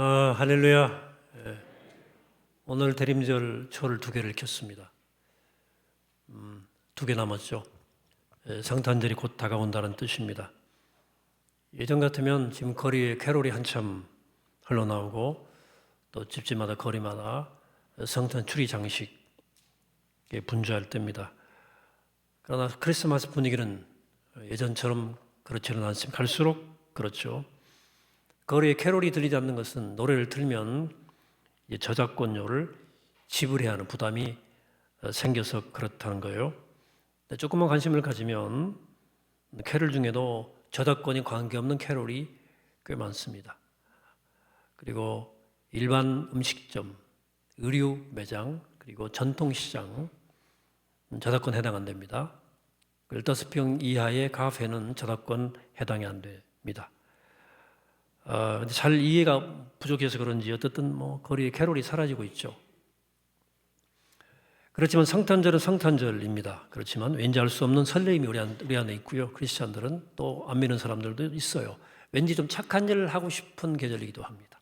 아, 할렐루야. 예. 오늘 대림절 초를 두 개를 켰습니다. 음, 두개 남았죠. 예, 성탄절이 곧 다가온다는 뜻입니다. 예전 같으면 지금 거리에 캐롤이 한참 흘러나오고 또 집집마다 거리마다 성탄 추리 장식에 분주할 때입니다. 그러나 크리스마스 분위기는 예전처럼 그렇지는 않습니다. 갈수록 그렇죠. 거리에 캐롤이 들리지 않는 것은 노래를 틀면 저작권료를 지불해야 하는 부담이 어, 생겨서 그렇다는 거예요. 조금만 관심을 가지면 캐롤 중에도 저작권이 관계없는 캐롤이 꽤 많습니다. 그리고 일반 음식점, 의류 매장, 그리고 전통시장 저작권 해당 안 됩니다. 15평 이하의 카페는 저작권 해당이 안 됩니다. 어, 잘 이해가 부족해서 그런지 어떻든 뭐 거리에 캐롤이 사라지고 있죠. 그렇지만 성탄절은 성탄절입니다. 그렇지만 왠지 알 수 없는 설레임이 우리, 안, 우리 안에 있고요. 크리스찬들은 또 안 믿는 사람들도 있어요. 왠지 좀 착한 일을 하고 싶은 계절이기도 합니다.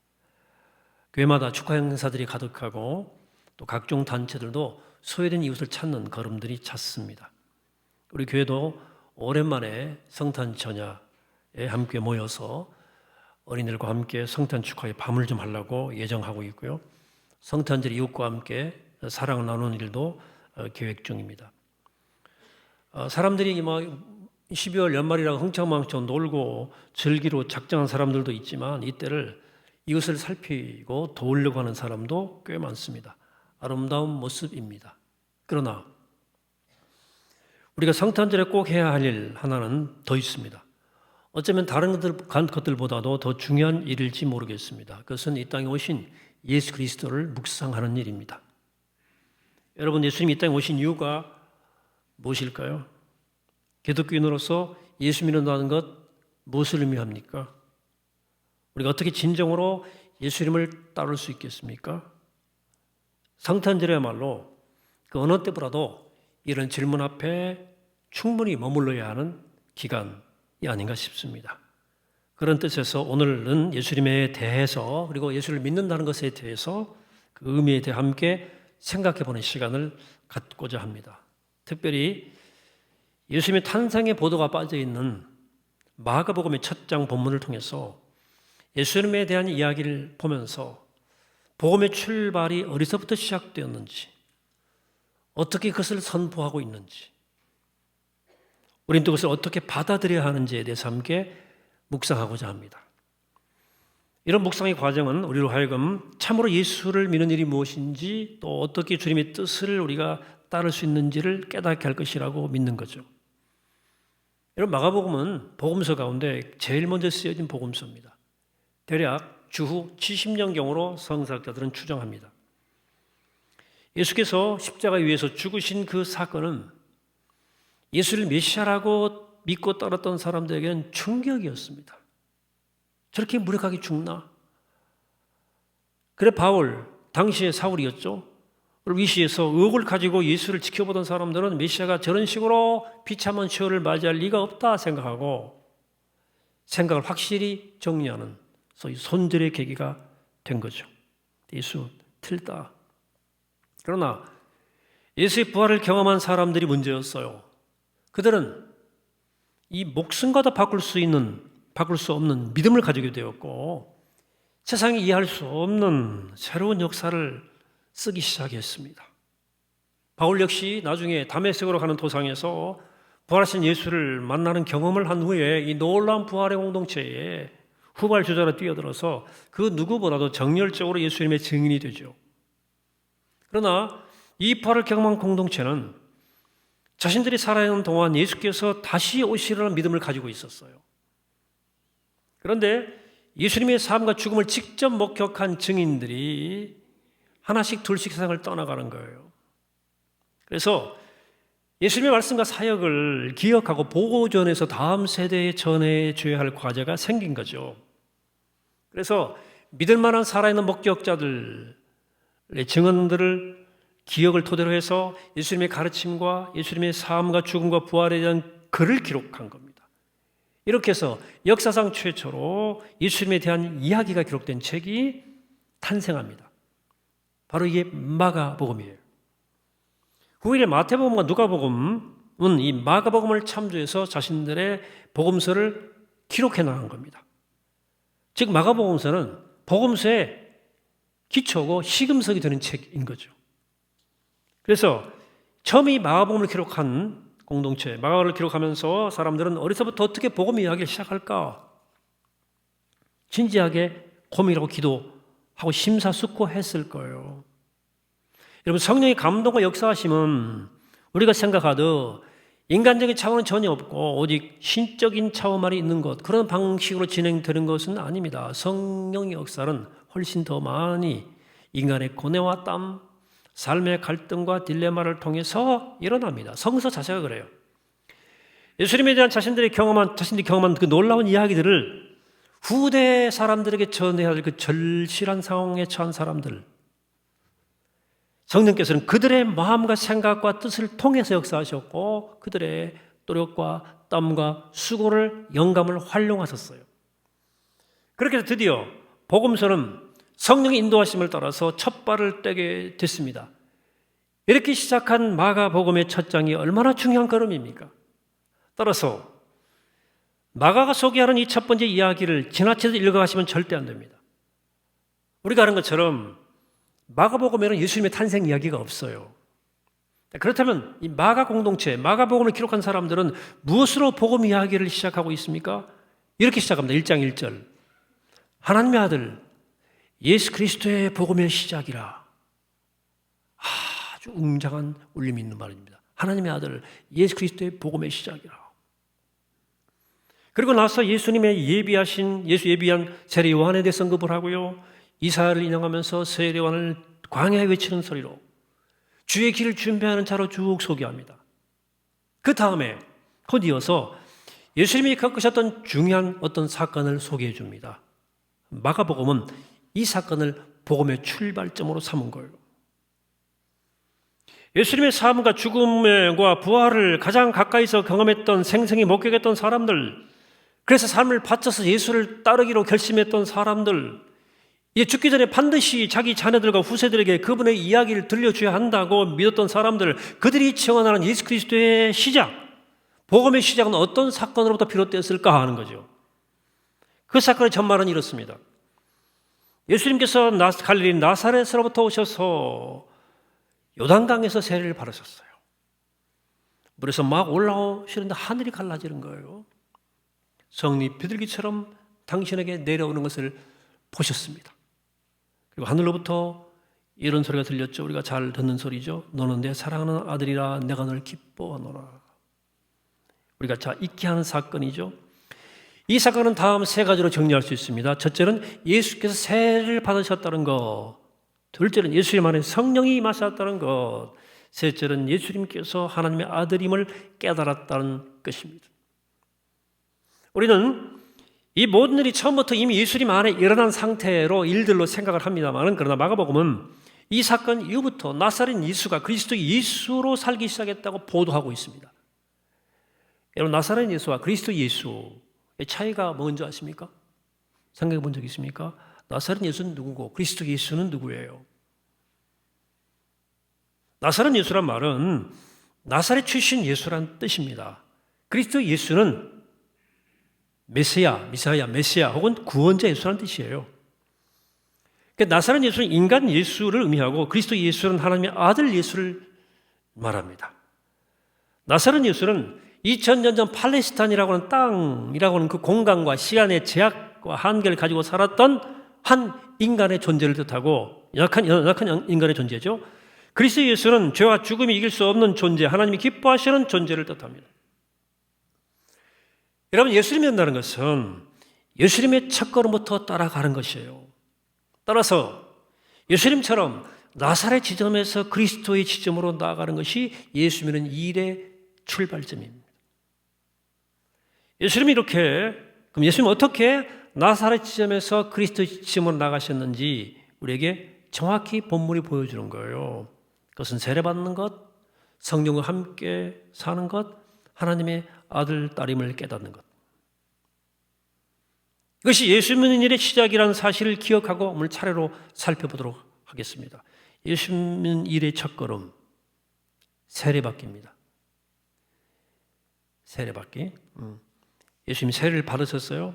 교회마다 축하 행사들이 가득하고 또 각종 단체들도 소외된 이웃을 찾는 걸음들이 잦습니다. 우리 교회도 오랜만에 성탄 전야에 함께 모여서 어린이들과 함께 성탄 축하의 밤을 좀 하려고 예정하고 있고요. 성탄절 이웃과 함께 사랑을 나누는 일도 어, 계획 중입니다. 어, 사람들이 뭐 12월 연말이라고 흥청망청 놀고 즐기로 작정한 사람들도 있지만 이때를 이것을 살피고 도우려고 하는 사람도 꽤 많습니다. 아름다운 모습입니다. 그러나 우리가 성탄절에 꼭 해야 할 일 하나는 더 있습니다. 어쩌면 다른 것들, 것들보다도 더 중요한 일일지 모르겠습니다. 그것은 이 땅에 오신 예수 그리스도를 묵상하는 일입니다. 여러분, 예수님이 이 땅에 오신 이유가 무엇일까요? 기독교인으로서 예수 믿는다는 것 무엇을 의미합니까? 우리가 어떻게 진정으로 예수님을 따를 수 있겠습니까? 성탄절이야말로 그 어느 때보다도 이런 질문 앞에 충분히 머물러야 하는 기간이 아닌가 싶습니다. 그런 뜻에서 오늘은 예수님에 대해서 그리고 예수를 믿는다는 것에 대해서 그 의미에 대해 함께 생각해 보는 시간을 갖고자 합니다. 특별히 예수님의 탄생의 보도가 빠져 있는 마가복음의 첫 장 본문을 통해서 예수님에 대한 이야기를 보면서 복음의 출발이 어디서부터 시작되었는지 어떻게 그것을 선포하고 있는지 우리는 또 그것을 어떻게 받아들여야 하는지에 대해서 함께 묵상하고자 합니다. 이런 묵상의 과정은 우리로 하여금 참으로 예수를 믿는 일이 무엇인지 또 어떻게 주님의 뜻을 우리가 따를 수 있는지를 깨닫게 할 것이라고 믿는 거죠. 여러분 마가복음은 복음서 가운데 제일 먼저 쓰여진 복음서입니다. 대략 주후 70년경으로 성사학자들은 추정합니다. 예수께서 십자가 위에서 죽으신 그 사건은 예수를 메시아라고 믿고 따랐던 사람들에게는 충격이었습니다. 저렇게 무력하게 죽나? 그래 바울 당시의 사울이었죠. 위시에서 의혹을 가지고 예수를 지켜보던 사람들은 메시아가 저런 식으로 비참한 시호를 맞이할 리가 없다 생각하고 생각을 확실히 정리하는 소위 손절의 계기가 된 거죠. 예수 틀다. 그러나 예수의 부활을 경험한 사람들이 문제였어요. 그들은 이 목숨과도 바꿀 수 있는, 바꿀 수 없는 믿음을 가지게 되었고 세상이 이해할 수 없는 새로운 역사를 쓰기 시작했습니다. 바울 역시 나중에 담에색으로 가는 도상에서 부활하신 예수를 만나는 경험을 한 후에 이 놀라운 부활의 공동체에 후발 주자로 뛰어들어서 그 누구보다도 정열적으로 예수님의 증인이 되죠. 그러나 이 부활을 경험한 공동체는 자신들이 살아있는 동안 예수께서 다시 오시려는 믿음을 가지고 있었어요. 그런데 예수님의 삶과 죽음을 직접 목격한 증인들이 하나씩 둘씩 세상을 떠나가는 거예요. 그래서 예수님의 말씀과 사역을 기억하고 보고전해서 다음 세대에 전해줘야 할 과제가 생긴 거죠. 그래서 믿을 만한 살아있는 목격자들의 증언들을 기억을 토대로 해서 예수님의 가르침과 예수님의 삶과 죽음과 부활에 대한 글을 기록한 겁니다. 이렇게 해서 역사상 최초로 예수님에 대한 이야기가 기록된 책이 탄생합니다. 바로 이게 마가복음이에요. 후일에 마태복음과 누가복음은 이 마가복음을 참조해서 자신들의 복음서를 기록해 나간 겁니다. 즉 마가복음서는 복음서의 기초고 시금석이 되는 책인 거죠. 그래서 처음 이 마가복음을 기록한 공동체, 마가를 기록하면서 사람들은 어디서부터 어떻게 복음 이야기를 시작할까? 진지하게 고민하고 기도하고 심사숙고했을 거예요. 여러분 성령의 감동과 역사하심은 우리가 생각하듯 인간적인 차원은 전혀 없고 오직 신적인 차원만이 있는 것 그런 방식으로 진행되는 것은 아닙니다. 성령의 역사는 훨씬 더 많이 인간의 고뇌와 땀, 삶의 갈등과 딜레마를 통해서 일어납니다. 성서 자체가 그래요. 예수님에 대한 자신들이 경험한 자신들이 경험한 그 놀라운 이야기들을 후대 사람들에게 전해야 할 그 절실한 상황에 처한 사람들 성령께서는 그들의 마음과 생각과 뜻을 통해서 역사하셨고 그들의 노력과 땀과 수고를 영감을 활용하셨어요. 그렇게 해서 드디어 복음서는 성령의 인도하심을 따라서 첫 발을 떼게 됐습니다. 이렇게 시작한 마가복음의 첫 장이 얼마나 중요한 걸음입니까? 따라서 마가가 소개하는 이 첫 번째 이야기를 지나쳐서 읽어가시면 절대 안 됩니다. 우리가 아는 것처럼 마가복음에는 예수님의 탄생 이야기가 없어요. 그렇다면 이 마가 공동체, 마가복음을 기록한 사람들은 무엇으로 복음 이야기를 시작하고 있습니까? 이렇게 시작합니다. 1장 1절. 하나님의 아들 예수 그리스도의 복음의 시작이라. 아주 웅장한 울림이 있는 말입니다. 하나님의 아들 예수 그리스도의 복음의 시작이라. 그리고 나서 예수님의 예비하신 예수 예비한 세례 요한에 대해서 언급을 하고요. 이사야를 인용하면서 세례 요한을 광야에 외치는 소리로 주의 길을 준비하는 자로 쭉 소개합니다. 그 다음에 곧 이어서 예수님이 겪으셨던 중요한 어떤 사건을 소개해 줍니다. 마가복음은 이 사건을 복음의 출발점으로 삼은 거예요. 예수님의 삶과 죽음과 부활을 가장 가까이서 경험했던 생생히 목격했던 사람들, 그래서 삶을 바쳐서 예수를 따르기로 결심했던 사람들, 이 죽기 전에 반드시 자기 자녀들과 후세들에게 그분의 이야기를 들려줘야 한다고 믿었던 사람들, 그들이 증언하는 예수 그리스도의 시작, 복음의 시작은 어떤 사건으로부터 비롯되었을까 하는 거죠. 그 사건의 전말은 이렇습니다. 예수님께서 갈릴리 나사렛으로부터 오셔서 요단강에서 세례를 받으셨어요. 물에서 막 올라오시는데 하늘이 갈라지는 거예요. 성리 비둘기처럼 당신에게 내려오는 것을 보셨습니다. 그리고 하늘로부터 이런 소리가 들렸죠. 우리가 잘 듣는 소리죠. 너는 내 사랑하는 아들이라 내가 널 기뻐하노라. 우리가 자 잊게 하는 사건이죠. 이 사건은 다음 세 가지로 정리할 수 있습니다. 첫째는 예수께서 세례를 받으셨다는 것. 둘째는 예수님 안에 성령이 임하셨다는 것. 셋째는 예수님께서 하나님의 아들임을 깨달았다는 것입니다. 우리는 이 모든 일이 처음부터 이미 예수님 안에 일어난 상태로 일들로 생각을 합니다만 그러나 마가복음은 이 사건 이후부터 나사렛 예수가 그리스도 예수로 살기 시작했다고 보도하고 있습니다. 여러분 나사렛 예수와 그리스도 예수의 차이가 뭔지 아십니까? 생각해 본 적 있습니까? 나사렛 예수는 누구고 그리스도 예수는 누구예요? 나사렛 예수란 말은 나사렛 출신 예수란 뜻입니다. 그리스도 예수는 메시아, 미사야, 메시아 혹은 구원자 예수라는 뜻이에요. 그러니까 나사렛 예수는 인간 예수를 의미하고 그리스도 예수는 하나님의 아들 예수를 말합니다. 나사렛 예수는 2000년 전 팔레스타인이라고 하는 땅이라고 하는 그 공간과 시간의 제약과 한계를 가지고 살았던 한 인간의 존재를 뜻하고 연약한, 연약한 인간의 존재죠. 그리스도 예수는 죄와 죽음이 이길 수 없는 존재, 하나님이 기뻐하시는 존재를 뜻합니다. 여러분, 예수님 이 된다는 것은 예수님의 첫걸음부터 따라가는 것이에요. 따라서 예수님처럼 나사렛 지점에서 그리스도의 지점으로 나아가는 것이 예수 님은 일의 출발점입니다. 예수님이 이렇게, 그럼 예수님 어떻게 나사렛 지점에서 그리스도 지점으로 나가셨는지 우리에게 정확히 본문이 보여주는 거예요. 그것은 세례받는 것, 성령과 함께 사는 것, 하나님의 아들, 딸임을 깨닫는 것. 이것이 예수 믿는 일의 시작이라는 사실을 기억하고 오늘 차례로 살펴보도록 하겠습니다. 예수 믿는 일의 첫걸음 세례받기입니다. 세례받기. 음. 예수님 세례를 받으셨어요?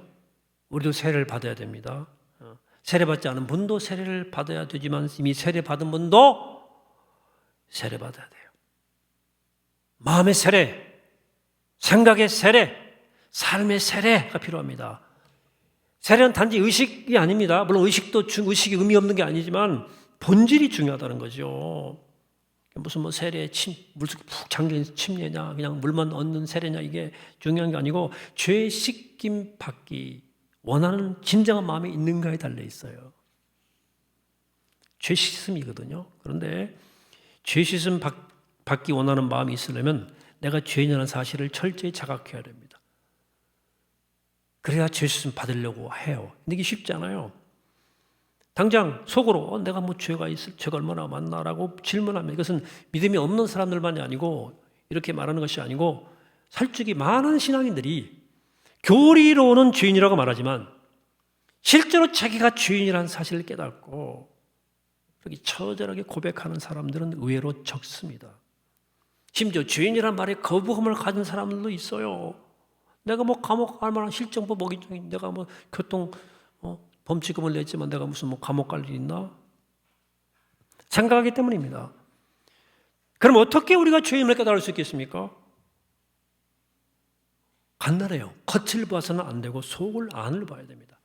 우리도 세례를 받아야 됩니다. 어. 세례받지 않은 분도 세례를 받아야 되지만 이미 세례 받은 분도 세례 받아야 돼요. 마음의 세례, 생각의 세례, 삶의 세례가 필요합니다. 세례는 단지 의식이 아닙니다. 물론 의식도 중, 의식이 의미 없는 게 아니지만 본질이 중요하다는 거죠. 무슨 뭐 세례 침 물속에 푹 잠긴 침례냐 그냥 물만 얻는 세례냐 이게 중요한 게 아니고 죄 씻김 받기 원하는 진정한 마음이 있는가에 달려 있어요. 죄 씻음이거든요. 그런데 죄 씻음 받, 받기 원하는 마음이 있으려면 내가 죄인이라는 사실을 철저히 자각해야 됩니다. 그래야 죄 씻음 받으려고 해요. 근데 이게 쉽지 않아요. 당장 속으로 어, 내가 뭐 죄가 있을 죄가 얼마나 많나라고 질문하면 이것은 믿음이 없는 사람들만이 아니고 이렇게 말하는 것이 아니고 살짝이 많은 신앙인들이 교리로는 죄인이라고 말하지만 실제로 자기가 죄인이라는 사실을 깨닫고 그렇게 처절하게 고백하는 사람들은 의외로 적습니다. 심지어 죄인이란 말에 거부감을 가진 사람들도 있어요. 내가 뭐 감옥 갈 만한 실정법 먹이중이 내가 뭐 교통 어, 범칙금을 냈지만 내가 무슨 뭐 감옥 갈 일 있나? 생각하기 때문입니다. 그럼 어떻게 우리가 죄임을 깨달을 수 있겠습니까? 간단해요. 겉을 봐서는 안 되고 속을 안을 봐야 됩니다.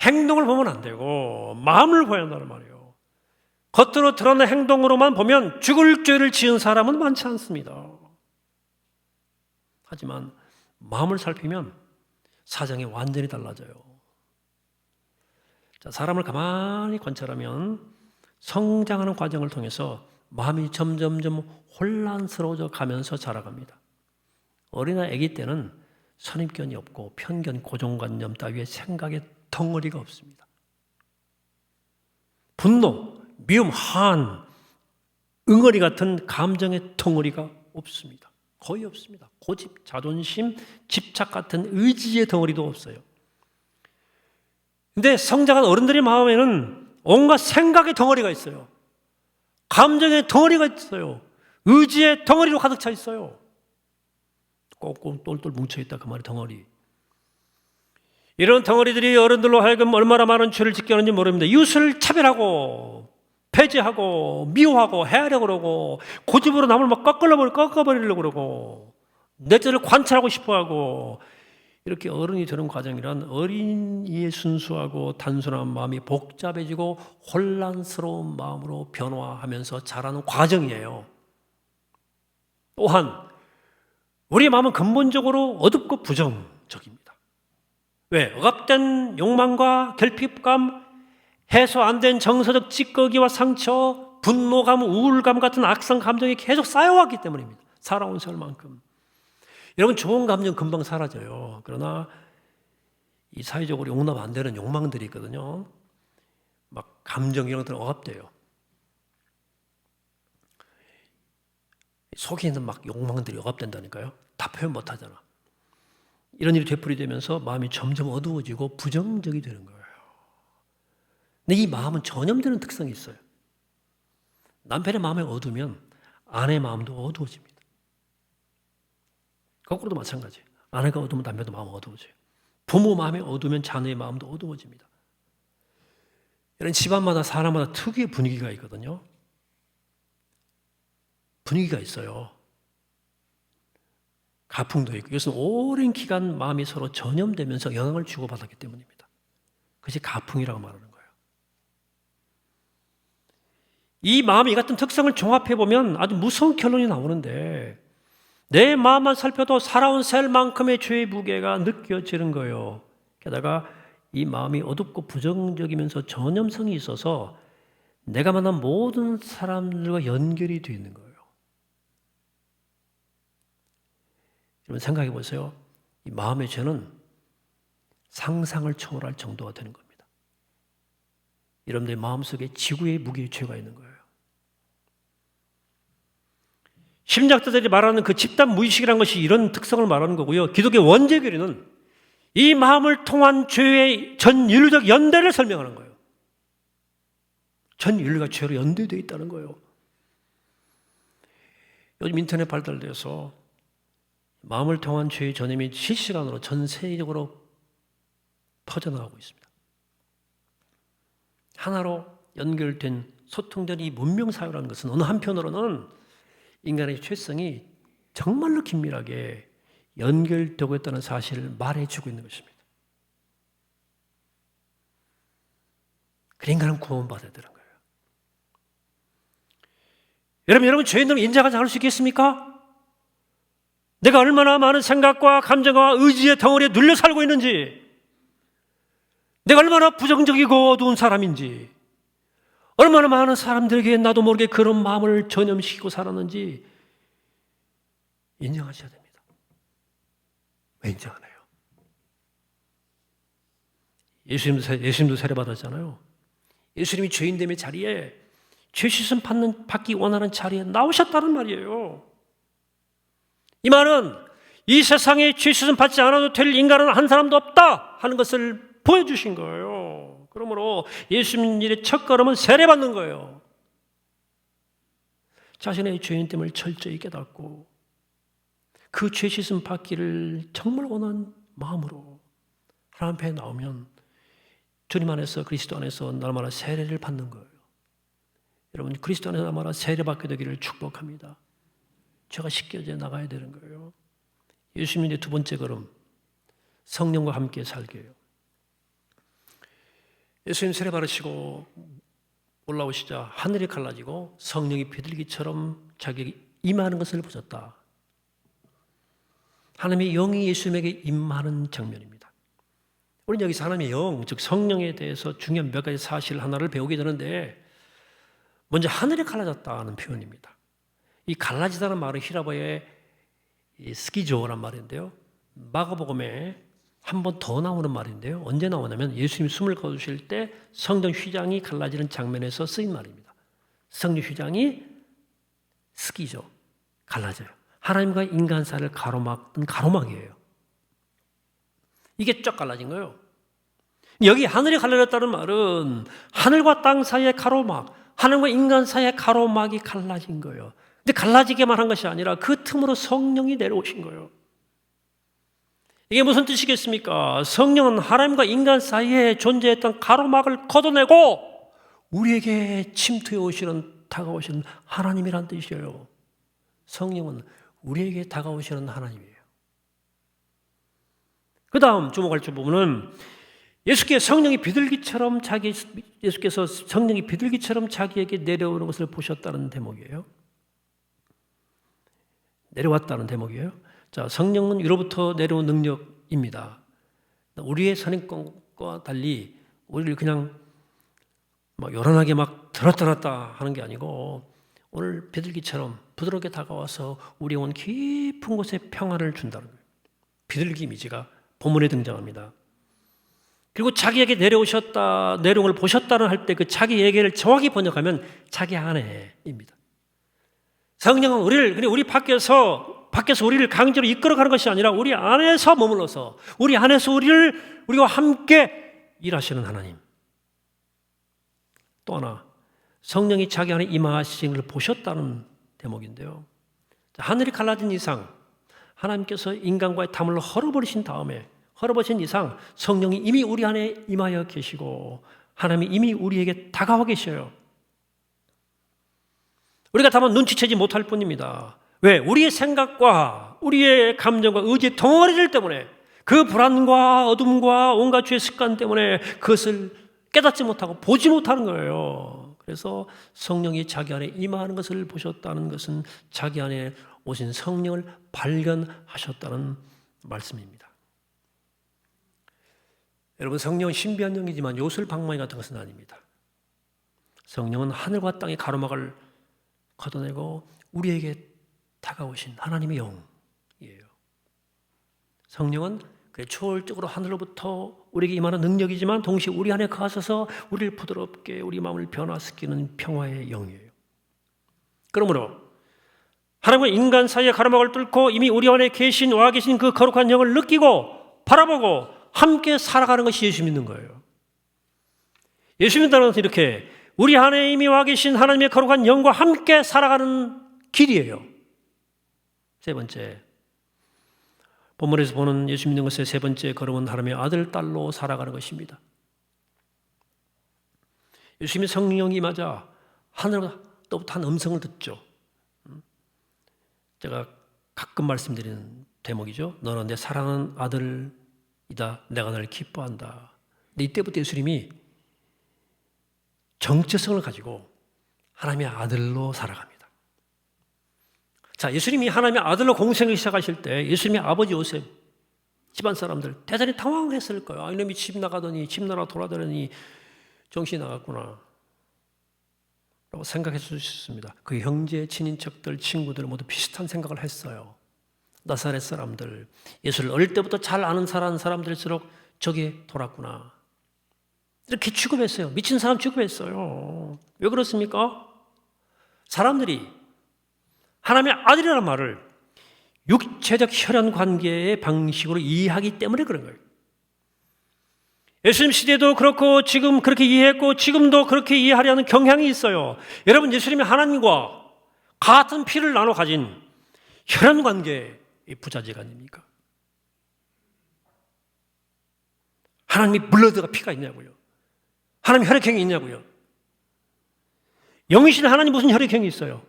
행동을 보면 안 되고 마음을 봐야 한다는 말이에요. 겉으로 드러난 행동으로만 보면 죽을 죄를 지은 사람은 많지 않습니다. 하지만 마음을 살피면 사정이 완전히 달라져요. 자, 사람을 가만히 관찰하면 성장하는 과정을 통해서 마음이 점점점 혼란스러워져 가면서 자라갑니다. 어린아 아기 때는 선입견이 없고 편견, 고정관념 따위의 생각의 덩어리가 없습니다. 분노, 미움, 한, 응어리 같은 감정의 덩어리가 없습니다. 거의 없습니다. 고집, 자존심, 집착 같은 의지의 덩어리도 없어요. 근데 성장한 어른들의 마음에는 온갖 생각의 덩어리가 있어요. 감정의 덩어리가 있어요. 의지의 덩어리로 가득 차 있어요. 꼭꼭 똘똘 뭉쳐 있다 그 말이 덩어리. 이런 덩어리들이 어른들로 하여금 얼마나 많은 죄를 짓게 하는지 모릅니다. 이웃을 차별하고 폐지하고 미워하고 해하려고 그러고 고집으로 남을 막 꺾으려고 꺾어버리려고 그러고 내 죄를 관찰하고 싶어하고 이렇게 어른이 되는 과정이란 어린이의 순수하고 단순한 마음이 복잡해지고 혼란스러운 마음으로 변화하면서 자라는 과정이에요. 또한 우리의 마음은 근본적으로 어둡고 부정적입니다. 왜? 억압된 욕망과 결핍감, 해소 안 된 정서적 찌꺼기와 상처, 분노감, 우울감 같은 악성 감정이 계속 쌓여왔기 때문입니다. 살아온 세월만큼. 여러분 좋은 감정 금방 사라져요. 그러나 이 사회적으로 용납 안 되는 욕망들이 있거든요. 막 감정 이런 것들은 억압돼요. 속에 있는 막 욕망들이 억압된다니까요. 다 표현 못 하잖아. 이런 일이 되풀이되면서 마음이 점점 어두워지고 부정적이 되는 거예요. 근데 이 마음은 전염되는 특성이 있어요. 남편의 마음이 어두면 아내의 마음도 어두워집니다. 거꾸로도 마찬가지. 아내가 어두면 남편도 마음 어두워져요. 부모 마음이 어두면 자녀의 마음도 어두워집니다. 이런 집안마다 사람마다 특유의 분위기가 있거든요. 분위기가 있어요. 가풍도 있고 이것은 오랜 기간 마음이 서로 전염되면서 영향을 주고받았기 때문입니다. 그것이 가풍이라고 말하는 거예요. 이 마음이 같은 특성을 종합해 보면 아주 무서운 결론이 나오는데 내 마음만 살펴도 살아온 셀만큼의 죄의 무게가 느껴지는 거예요. 게다가 이 마음이 어둡고 부정적이면서 전염성이 있어서 내가 만난 모든 사람들과 연결이 되어 있는 거예요. 여러분 생각해 보세요. 이 마음의 죄는 상상을 초월할 정도가 되는 겁니다. 여러분들의 마음속에 지구의 무게의 죄가 있는 거예요. 심리학자들이 말하는 그 집단 무의식이라는 것이 이런 특성을 말하는 거고요. 기독교 원죄 교리는 이 마음을 통한 죄의 전 인류적 연대를 설명하는 거예요. 전 인류가 죄로 연대되어 있다는 거예요. 요즘 인터넷 발달돼서 마음을 통한 죄의 전염이 실시간으로 전 세계적으로 퍼져나가고 있습니다. 하나로 연결된 소통된 이 문명 사회라는 것은 어느 한편으로는 인간의 죄성이 정말로 긴밀하게 연결되고 있다는 사실을 말해주고 있는 것입니다. 그 인간은 구원받아야 되는 거예요. 여러분, 여러분 죄인들은 인정하지 않을 수 있겠습니까? 내가 얼마나 많은 생각과 감정과 의지의 덩어리에 눌려 살고 있는지, 내가 얼마나 부정적이고 어두운 사람인지, 얼마나 많은 사람들에게 나도 모르게 그런 마음을 전염시키고 살았는지 인정하셔야 됩니다. 왜 인정 안 해요? 예수님도, 세- 예수님도 세례받았잖아요. 예수님이 죄인됨의 자리에 죄 씻음 받는, 받기 원하는 자리에 나오셨다는 말이에요. 이 말은 이 세상에 죄 씻음 받지 않아도 될 인간은 한 사람도 없다 하는 것을 보여주신 거예요. 그러므로 예수님 일의 첫 걸음은 세례받는 거예요. 자신의 죄인됨을 철저히 깨닫고 그 죄 씻음 받기를 정말 원한 마음으로 하나님 앞에 나오면 주님 안에서 그리스도 안에서 날마다 세례를 받는 거예요. 여러분 그리스도 안에서 날마다 세례 받게 되기를 축복합니다. 죄가 씻겨져 나가야 되는 거예요. 예수님의 두 번째 걸음 성령과 함께 살게요. 예수님 세례 받으시고 올라오시자 하늘이 갈라지고 성령이 비둘기처럼 자기에게 임하는 것을 보셨다. 하나님의 영이 예수님에게 임하는 장면입니다. 우리는 여기서 하나님의 영, 즉 성령에 대해서 중요한 몇 가지 사실 하나를 배우게 되는데 먼저 하늘이 갈라졌다는 표현입니다. 이 갈라지다는 말은 히라보의 스키조란 말인데요. 마가복음에 한 번 더 나오는 말인데요. 언제 나오냐면 예수님이 숨을 거두실 때 성령 휘장이 갈라지는 장면에서 쓰인 말입니다. 성령 휘장이 스키죠. 갈라져요. 하나님과 인간 사이를 가로막던 가로막이에요. 이게 쫙 갈라진 거예요. 여기 하늘이 갈라졌다는 말은 하늘과 땅 사이의 가로막, 하나님과 인간 사이의 가로막이 갈라진 거예요. 근데 갈라지게만 한 것이 아니라 그 틈으로 성령이 내려오신 거예요. 이게 무슨 뜻이겠습니까? 성령은 하나님과 인간 사이에 존재했던 가로막을 걷어내고 우리에게 침투해 오시는 다가오시는 하나님이란 뜻이에요. 성령은 우리에게 다가오시는 하나님이에요. 그 다음 주목할 부분은 예수께 성령이 비둘기처럼 자기 예수께서 성령이 비둘기처럼 자기에게 내려오는 것을 보셨다는 대목이에요. 내려왔다는 대목이에요. 자, 성령은 위로부터 내려온 능력입니다. 우리의 선행권과 달리 우리를 그냥 막 요란하게 막 들었다 놨다 하는 게 아니고 오늘 비둘기처럼 부드럽게 다가와서 우리 온 깊은 곳에 평안을 준다는 거예요. 비둘기 이미지가 본문에 등장합니다. 그리고 자기에게 내려오셨다, 내려온 걸 보셨다는 할 때 그 자기 얘기를 정확히 번역하면 자기 안에입니다. 성령은 우리를, 우리 밖에서, 밖에서 우리를 강제로 이끌어가는 것이 아니라 우리 안에서 머물러서, 우리 안에서 우리를, 우리와 함께 일하시는 하나님. 또 하나, 성령이 자기 안에 임하시는 걸 보셨다는 대목인데요. 하늘이 갈라진 이상, 하나님께서 인간과의 담을 헐어버리신 다음에, 헐어버리신 이상, 성령이 이미 우리 안에 임하여 계시고, 하나님이 이미 우리에게 다가와 계셔요. 우리가 다만 눈치채지 못할 뿐입니다. 왜? 우리의 생각과 우리의 감정과 의지의 덩어리들 때문에 그 불안과 어둠과 온갖 죄의 습관 때문에 그것을 깨닫지 못하고 보지 못하는 거예요. 그래서 성령이 자기 안에 임하는 것을 보셨다는 것은 자기 안에 오신 성령을 발견하셨다는 말씀입니다. 여러분 성령은 신비한 영이지만 요술 방망이 같은 것은 아닙니다. 성령은 하늘과 땅의 가로막을 걷어내고 우리에게 다가오신 하나님의 영이에요. 성령은 그 초월적으로 하늘로부터 우리에게 임하는 능력이지만 동시에 우리 안에 거하셔서 우리를 부드럽게 우리 마음을 변화시키는 평화의 영이에요. 그러므로 하나님과 인간 사이의 가로막을 뚫고 이미 우리 안에 계신 와 계신 그 거룩한 영을 느끼고 바라보고 함께 살아가는 것이 예수 믿는 거예요. 예수 믿는다는 것은 이렇게 우리 안에 이미 와 계신 하나님의 거룩한 영과 함께 살아가는 길이에요. 세 번째. 본문에서 보는 예수 믿는 것의 세 번째 걸음은 하나님의 아들, 딸로 살아가는 것입니다. 예수님의 성령이 맞아 하늘로부터 한 음성을 듣죠. 제가 가끔 말씀드리는 대목이죠. 너는 내 사랑하는 아들이다. 내가 너를 기뻐한다. 근데 이때부터 예수님이 정체성을 가지고 하나님의 아들로 살아갑니다. 자, 예수님이 하나님의 아들로 공생을 시작하실 때 예수님의 아버지 요셉 집안 사람들 대단히 당황했을 거예요. 아, 이놈이 집 나가더니 집 나라 돌아다니니 정신이 나갔구나. 라고 생각했을 수 있습니다. 그 형제, 친인척들, 친구들 모두 비슷한 생각을 했어요. 나사렛 사람들, 예수를 어릴 때부터 잘 아는 사람 사람들일수록 저게 돌았구나. 이렇게 취급했어요. 미친 사람 취급했어요. 왜 그렇습니까? 사람들이 하나님의 아들이라는 말을 육체적 혈연 관계의 방식으로 이해하기 때문에 그런 거예요. 예수님 시대도 그렇고 지금 그렇게 이해했고 지금도 그렇게 이해하려는 경향이 있어요. 여러분 예수님이 하나님과 같은 피를 나눠 가진 혈연 관계의 부자지가 아닙니까? 하나님이 블러드가 피가 있냐고요. 하나님 혈액형이 있냐고요. 영이신 하나님 무슨 혈액형이 있어요?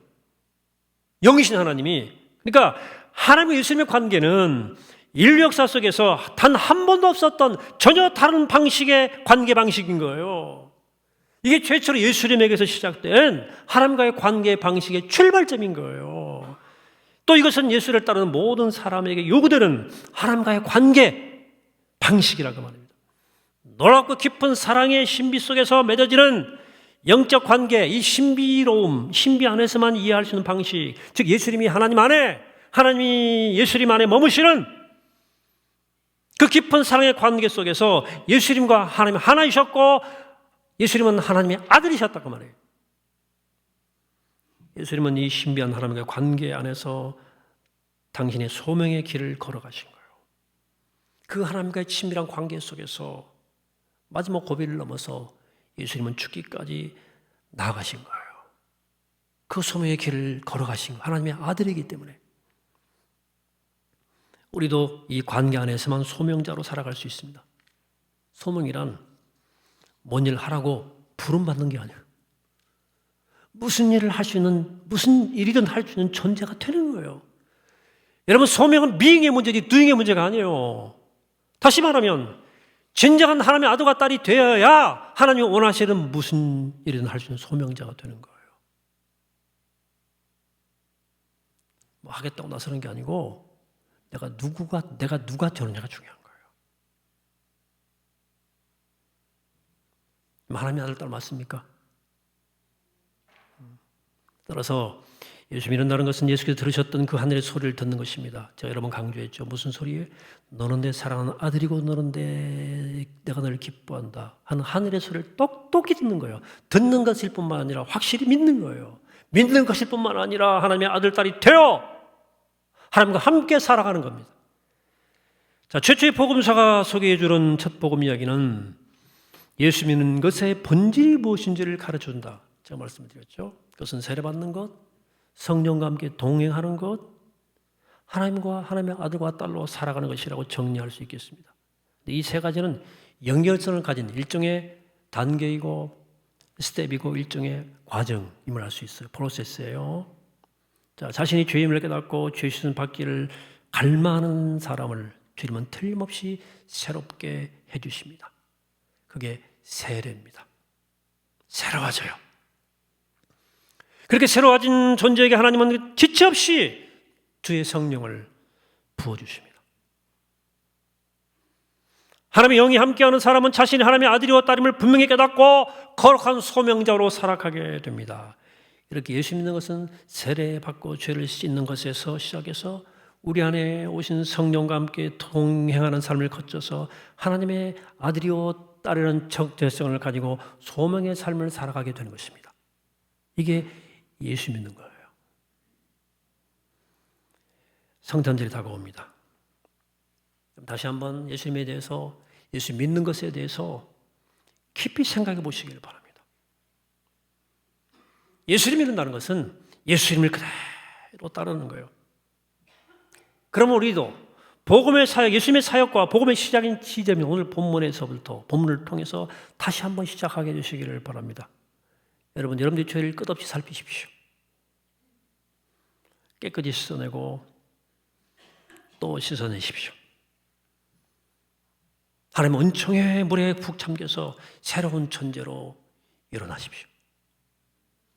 영이신 하나님이 그러니까 하나님과 예수님의 관계는 인류 역사 속에서 단 한 번도 없었던 전혀 다른 방식의 관계 방식인 거예요. 이게 최초로 예수님에게서 시작된 하나님과의 관계 방식의 출발점인 거예요. 또 이것은 예수를 따르는 모든 사람에게 요구되는 하나님과의 관계 방식이라고 말합니다. 놀랍고 깊은 사랑의 신비 속에서 맺어지는 영적 관계, 이 신비로움, 신비 안에서만 이해할 수 있는 방식, 즉 예수님이 하나님 안에, 하나님이 예수님 안에 머무시는 그 깊은 사랑의 관계 속에서 예수님과 하나님 하나이셨고 예수님은 하나님의 아들이셨다고 말해요. 예수님은 이 신비한 하나님의 관계 안에서 당신의 소명의 길을 걸어가신 거예요. 그 하나님과의 친밀한 관계 속에서 마지막 고비를 넘어서 예수님은 죽기까지 나아가신 거예요. 그 소명의 길을 걸어가신 거예요. 하나님의 아들이기 때문에. 우리도 이 관계 안에서만 소명자로 살아갈 수 있습니다. 소명이란 뭔 일 하라고 부름받는 게 아니에요. 무슨 일을 할 수 있는, 무슨 일이든 할 수 있는 존재가 되는 거예요. 여러분, 소명은 비잉의 문제지, 두잉의 문제가 아니에요. 다시 말하면, 진정한 하나님의 아들과 딸이 되어야 하나님이 원하시는 무슨 일이든 할 수 있는 소명자가 되는 거예요. 뭐 하겠다고 나서는 게 아니고, 내가 누구가, 내가 누가 되느냐가 중요한 거예요. 하나님의 아들 딸 맞습니까? 따라서 예수 믿는다는 것은 예수께서 들으셨던 그 하늘의 소리를 듣는 것입니다. 제가 여러 번 강조했죠. 무슨 소리예요? 너는 내 사랑하는 아들이고 너는 내, 내가 너를 기뻐한다 하는 하늘의 소리를 똑똑히 듣는 거예요. 듣는 것일 뿐만 아니라 확실히 믿는 거예요. 믿는 것일 뿐만 아니라 하나님의 아들, 딸이 되어 하나님과 함께 살아가는 겁니다. 자, 최초의 복음사가 소개해 주는 첫 복음 이야기는 예수 믿는 것의 본질이 무엇인지를 가르쳐 준다. 제가 말씀드렸죠. 그것은 세례받는 것, 성령과 함께 동행하는 것, 하나님과 하나님의 아들과 딸로 살아가는 것이라고 정리할 수 있겠습니다. 이 세 가지는 연결성을 가진 일종의 단계이고 스텝이고 일종의 과정임을 알 수 있어요. 프로세스예요. 자, 자신이 죄임을 깨닫고 죄 씻음 받기를 갈망하는 사람을 주님은 틀림없이 새롭게 해 주십니다. 그게 세례입니다. 새로워져요. 그렇게 새로워진 존재에게 하나님은 지체 없이 주의 성령을 부어주십니다. 하나님의 영이 함께하는 사람은 자신이 하나님의 아들이와 딸임을 분명히 깨닫고 거룩한 소명자로 살아가게 됩니다. 이렇게 예수 믿는 것은 세례 받고 죄를 씻는 것에서 시작해서 우리 안에 오신 성령과 함께 동행하는 삶을 거쳐서 하나님의 아들이요 딸이라는 적대성을 가지고 소명의 삶을 살아가게 되는 것입니다. 이게 예수 믿는 거예요. 성탄절이 다가옵니다. 다시 한번 예수님에 대해서 예수 믿는 것에 대해서 깊이 생각해 보시길 바랍니다. 예수를 믿는다는 것은 예수 이름을 그대로 따르는 거예요. 그러면 우리도 복음의 사역, 예수님의 사역과 복음의 시작인 시점이 오늘 본문에서부터 본문을 통해서 다시 한번 시작하게 해주시기를 바랍니다. 여러분, 여러분들의 죄를 끝없이 살피십시오. 깨끗이 씻어내고 또 씻어내십시오. 하나님 은총의 물에 푹 잠겨서 새로운 존재로 일어나십시오.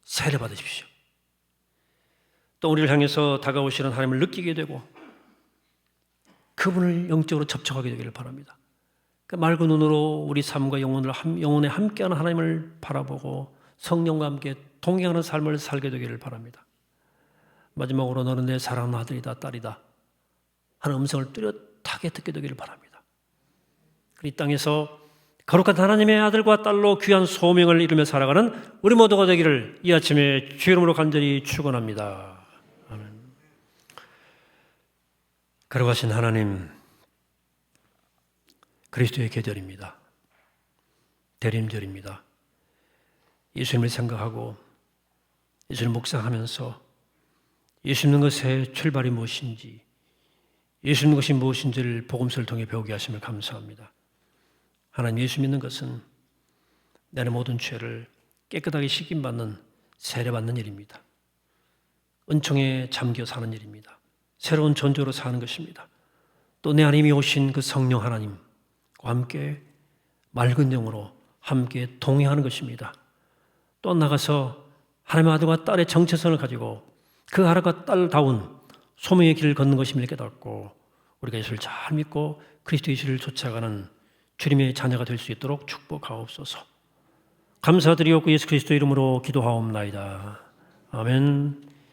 세례 받으십시오. 또 우리를 향해서 다가오시는 하나님을 느끼게 되고 그분을 영적으로 접촉하게 되기를 바랍니다. 그 맑은 눈으로 우리 삶과 영혼을 함- 영혼에 함께하는 하나님을 바라보고 성령과 함께 동행하는 삶을 살게 되기를 바랍니다. 마지막으로 너는 내 사랑하는 아들이다 딸이다 하는 음성을 뚜렷하게 듣게 되기를 바랍니다. 이 땅에서 거룩한 하나님의 아들과 딸로 귀한 소명을 이루며 살아가는 우리 모두가 되기를 이 아침에 주 이름으로 간절히 축원합니다. 아멘. 거룩하신 하나님 그리스도의 계절입니다. 대림절입니다. 예수님을 생각하고 예수님을 묵상하면서 예수 믿는 것의 출발이 무엇인지 예수 믿는 것이 무엇인지를 복음서를 통해 배우게 하심을 감사합니다. 하나님 예수 믿는 것은 내 안의 모든 죄를 깨끗하게 씻김받는 세례받는 일입니다. 은총에 잠겨 사는 일입니다. 새로운 존재로 사는 것입니다. 또내 이미 오신 그 성령 하나님과 함께 맑은 영으로 함께 동행하는 것입니다. 또 나가서 하나님의 아들과 딸의 정체성을 가지고 그 아들과 딸다운 소명의 길을 걷는 것임을 깨닫고 우리가 예수를 잘 믿고 그리스도 예수를 쫓아가는 주님의 자녀가 될 수 있도록 축복하옵소서. 감사드리옵고 예수 그리스도 이름으로 기도하옵나이다. 아멘.